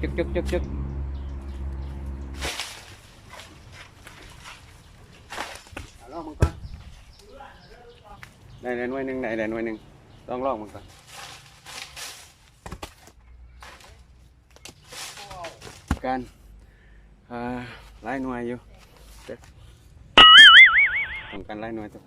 จึกจึกจึกจึกเอาลองมึงก่อนได้ได้หน่วยหนึ่งได้ได้หน่วยหนึ่งลองลองมึงก่อนการอ่าไล่หน่วยอยู่เด้อต้องการไล่หน่วยตัว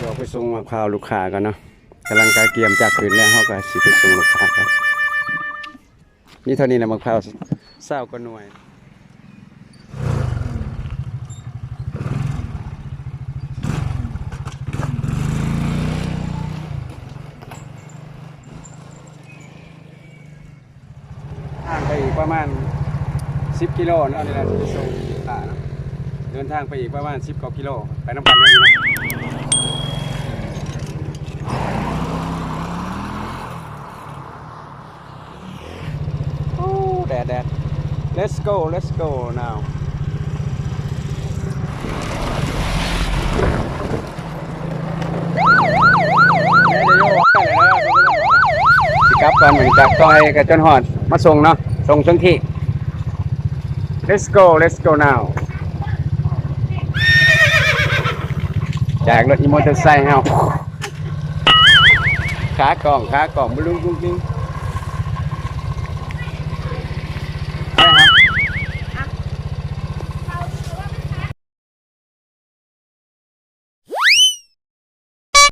เดี๋ยวไปส่งมะพร้าวลูกค้ากันเนาะกำลังกายเกียมจากคืนแล้วเขาก็สิไปส่งลูกค้ากันนี่เท่านี้นะมะพร้าวเศร้าก็หน่วยทางไปอีกประมาณ 10 กิโลเนาะนี่แหละที่ส่งลูกค้าเนาะเดินทางไปอีกประมาณ 10กว่ากิโล ไปน้ำกันเลยนะ อ้แดดแดด let's go let's go now สิกลับก่อนเหมือนจากต้อยกับจนหอดมาส่งเนาะส่งถึงที่ let's go let's go now จากรถอีมอเตอร์ไซค์เฮาขากล่องขากล่องบลุงกุ้งกิ้ง